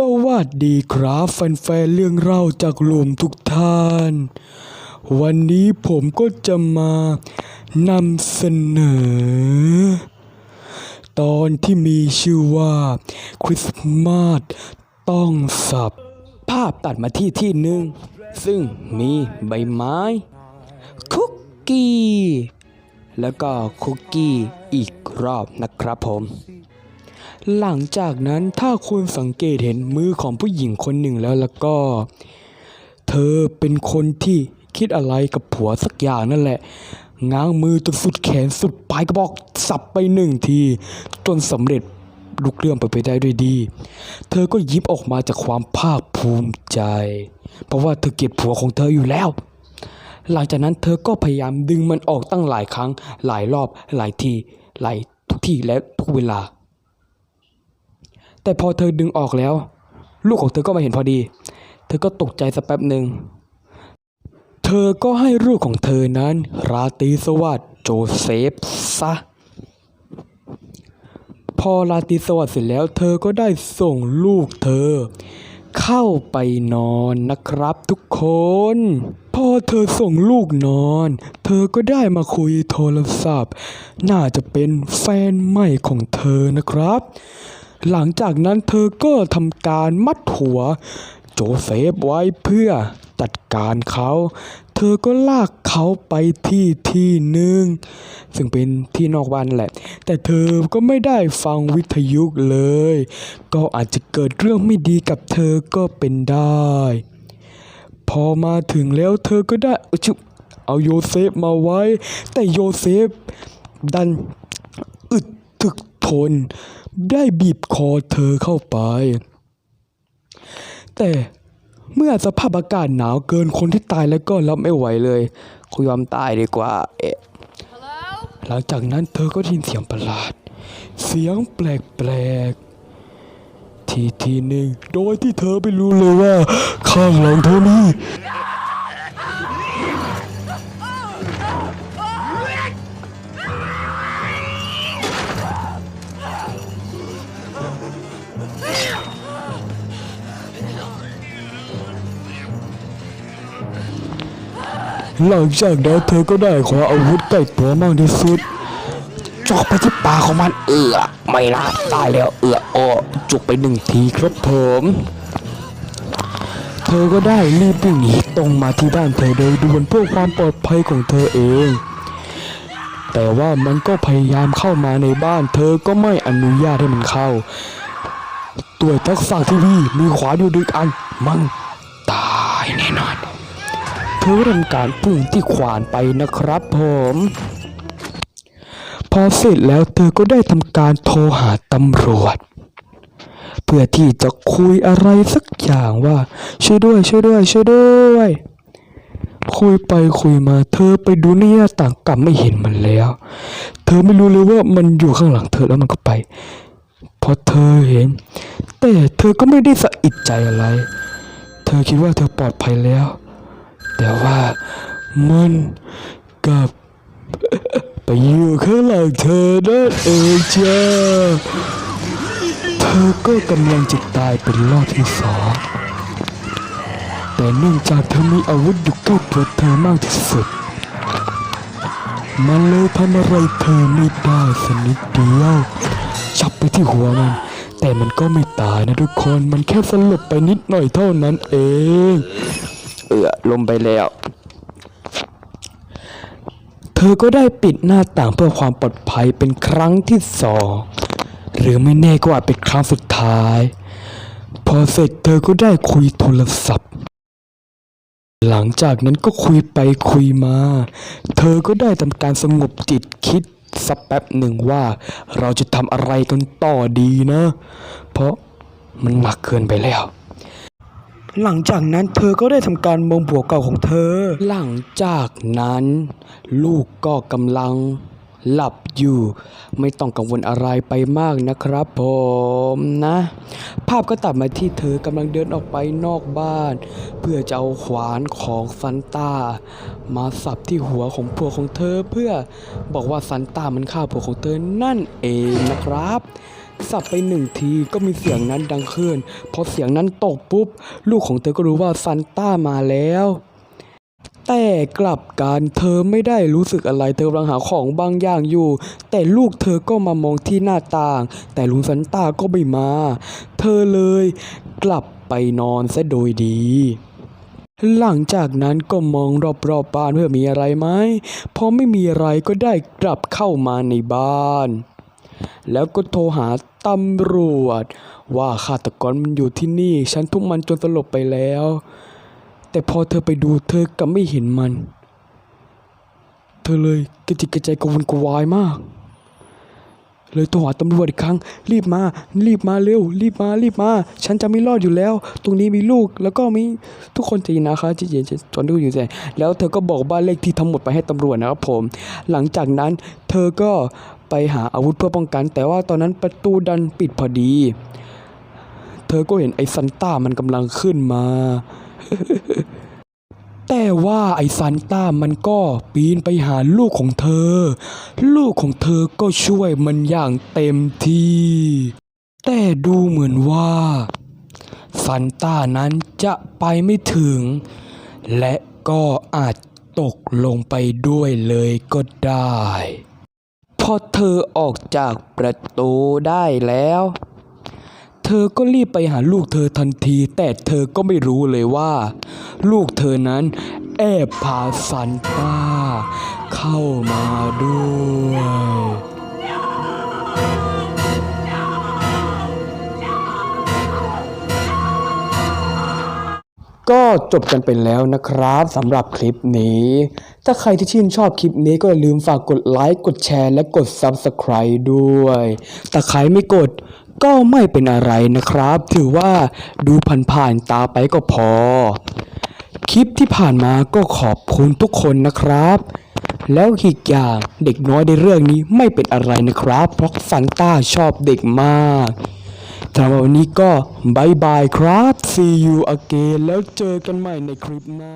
สวัสดีครับแฟนๆเรื่องเล่าจากหลุมทุกท่าน วันนี้ผมก็จะมานำเสนอ ตอนที่มีชื่อว่าคริสต์มาสต้องสับ ภาพตัดมาที่ที่หนึ่ง ซึ่งมีใบไม้ คุกกี้ แล้วก็คุกกี้อีกรอบนะครับผม หลังจากนั้นถ้าคุณสังเกตเห็นมือของผู้หญิงคนหนึ่งแล้วแล้วก็ เธอเป็นคนที่คิดอะไรกับผัวสักอย่างนั่นแหละ ง้างมือจนสุดแขนสุดปลายกระบอกสับไปหนึ่งที จนสำเร็จลุกเรื่องไปไปได้ด้วยดี เธอก็ยิ้มออกมาจากความภาคภูมิใจ เพราะว่าเธอเกลียดผัวของเธออยู่แล้ว หลังจากนั้นเธอก็พยายามดึงมันออกตั้งหลายครั้ง หลายรอบ หลายที หลายทุกที่และทุกเวลา แต่พอเธอดึงออกแล้ว ลูกของเธอก็มาเห็นพอดี เธอก็ตกใจสักแป๊บหนึ่ง เธอก็ให้ลูกของเธอนั้น ราตรีสวัสดิ์โจเซฟซะ พอราตรีสวัสดิ์เสร็จแล้ว เธอก็ได้ส่งลูกเธอ เข้าไปนอนนะครับทุกคน พอเธอส่งลูกนอน เธอก็ได้มาคุยโทรศัพท์ น่าจะเป็นแฟนใหม่ของเธอนะครับ หลังจากนั้นเธอก็ทำการมัดหัว โจเซฟไว้เพื่อจัดการเขา เธอก็ลากเขาไปที่ที่หนึ่ง ซึ่งเป็นที่นอกบ้านแหละ แต่เธอก็ไม่ได้ฟังวิทยุเลย ก็อาจจะเกิดเรื่องไม่ดีกับเธอก็เป็นได้ พอมาถึงแล้วเธอก็ได้อาชุบเอาโยเซฟมาไว้ แต่โยเซฟดันอึดถึก ทน ได้บีบคอเธอเข้าไป แต่เมื่อสภาพอากาศหนาวเกินคนที่ตายแล้วก็รับไม่ไหวเลยกูยอมตายดีกว่า เอ๊ะหลังจากนั้นเธอก็ได้ยินเสียงประหลาด เสียงแปลกๆ ทีทีหนึ่งโดยที่เธอไม่รู้เลยว่า ข้างหลังเธอมี หลังจากนั้นเธอก็ได้ขออาวุธใกล้ตัวมากที่สุดจอกไปที่ปากของมันเอือไม่ละตายแล้วเอืออจุกไปหนึ่งทีครับผมเธอก็ได้รีบวิ่งหนีตรงมาที่บ้านเธอโดยด่วนเพื่อความปลอดภัยของเธอเอง แต่ว่ามันก็พยายามเข้ามาในบ้าน เธอก็ไม่อนุญาตให้มันเข้าตัวทักษะทีวีมีขวานอยู่ดึกอัน มันตายแน่นอน เธอทำการพุ่งที่ขวานไปนะครับผมพอเสร็จแล้วเธอก็ได้ทำการโทรหาตำรวจ เพื่อที่จะคุยอะไรสักอย่างว่าช่วยด้วยช่วยด้วยช่วยด้วย คุยไปคุยมาเธอไปดูในหน้าต่างกลับไม่เห็นมันแล้ว เธอไม่รู้เลยว่ามันอยู่ข้างหลังเธอแล้วมันก็ไปพอเธอเห็น แต่เธอก็ไม่ได้สะอิดใจอะไร เธอคิดว่าเธอปลอดภัยแล้ว แต่ว่ามันกลับไปอยู่ข้างหลังเธอนั่นเองจ้าเธอก็กำลังจะตายเป็นรอบที่สองแต่เนื่องจากเธอมีอาวุธอยู่ใกล้ตัวเธอมากที่สุด มันเลยทำอะไรเธอไม่ได้สักนิดเดียวชับไปที่หัวมัน แต่มันก็ไม่ตายนะทุกคนมันแค่สลบไปนิดหน่อยเท่านั้นเอง เอือลมไปแล้ว เธอก็ได้ปิดหน้าต่างเพื่อความปลอดภัยเป็นครั้งที่สองหรือไม่แน่ก็อาจเป็นครั้งสุดท้าย พอเสร็จเธอก็ได้คุยโทรศัพท์ หลังจากนั้นก็คุยไปคุยมา เธอก็ได้ทำการสงบจิตคิดสักแป๊บหนึ่งว่าเราจะทำอะไรกันต่อดีนะ เพราะมันหนักเกินไปแล้ว หลังจากนั้นเธอก็ได้ทำการมองผัวเก่าของเธอ หลังจากนั้น ลูกก็กำลังหลับอยู่ ไม่ต้องกังวลอะไรไปมากนะครับผมนะ ภาพก็ตัดมาที่เธอกำลังเดินออกไปนอกบ้าน เพื่อจะเอาขวานของซันต้า มาสับที่หัวของผัวของเธอ เพื่อบอกว่าซันต้ามันฆ่าผัวของเธอนั่นเองนะครับ สับไปหนึ่งทีก็มีเสียงนั้นดังขึ้น พอเสียงนั้นตกปุ๊บ ลูกของเธอก็รู้ว่าซันต้ามาแล้ว แต่กลับกันเธอไม่ได้รู้สึกอะไร เธอกำลังหาของบางอย่างอยู่ แต่ลูกเธอก็มามองที่หน้าต่าง แต่ลุงซันต้าก็ไม่มา เธอเลยกลับไปนอนซะโดยดีหลังจากนั้นก็มองรอบๆบบ้านเพื่อมีอะไรไหมพอไม่มีอะไรก็ได้กลับเข้ามาในบ้าน แล้วก็โทรหาตำรวจ ว่าฆาตกรมันอยู่ที่นี่ ฉันทุบมันจนสลบไปแล้ว แต่พอเธอไปดูเธอกลับไม่เห็นมัน เธอเลยกระจิกกระใจกระวนกระวายมาก เลยโทรหาตำรวจอีกครั้ง รีบมา รีบมาเร็ว รีบมา รีบมา ฉันจะไม่รอดอยู่แล้ว ตรงนี้มีลูกแล้วก็มีทุกคนใจเย็นนะคะใจเย็นๆจนดูอยู่ใจแล้วเธอก็บอกบ้านเลขที่ทั้งหมดไปให้ตำรวจนะครับผม หลังจากนั้นเธอก็ ไปหาอาวุธเพื่อป้องกัน แต่ว่าตอนนั้นประตูดันปิดพอดี เธอก็เห็นไอ้ซันต้ามันกำลังขึ้นมา แต่ว่าไอ้ซันต้ามันก็ปีนไปหาลูกของเธอ ลูกของเธอก็ช่วยมันอย่างเต็มที่ แต่ดูเหมือนว่าซันต้านั้นจะไปไม่ถึง และก็อาจตกลงไปด้วยเลยก็ได้ อเธอออกจากประตูได้แล้ว เธอก็รีบไปหาลูกเธอทันที แต่เธอก็ไม่รู้เลยว่า ลูกเธอนั้นแอบพาซันต้าเข้ามาด้วย จบกันไปแล้วนะครับสำหรับคลิปนี้ ถ้าใครที่ชื่นชอบคลิปนี้ก็อย่าลืมฝากกดไลค์กดแชร์และกด Subscribe ด้วยแต่ใครไม่กดก็ไม่เป็นอะไรนะครับ ถือว่าดูผ่านๆตาไปก็พอ คลิปที่ผ่านมาก็ขอบคุณทุกคนนะครับ แล้วอีกอย่างเด็กน้อยในเรื่องนี้ไม่เป็นอะไรนะครับ เพราะซันต้าชอบเด็กมาก สำหรับวันนี้ก็บายบายครับ see you again แล้วเจอกันใหม่ในคลิปหน้า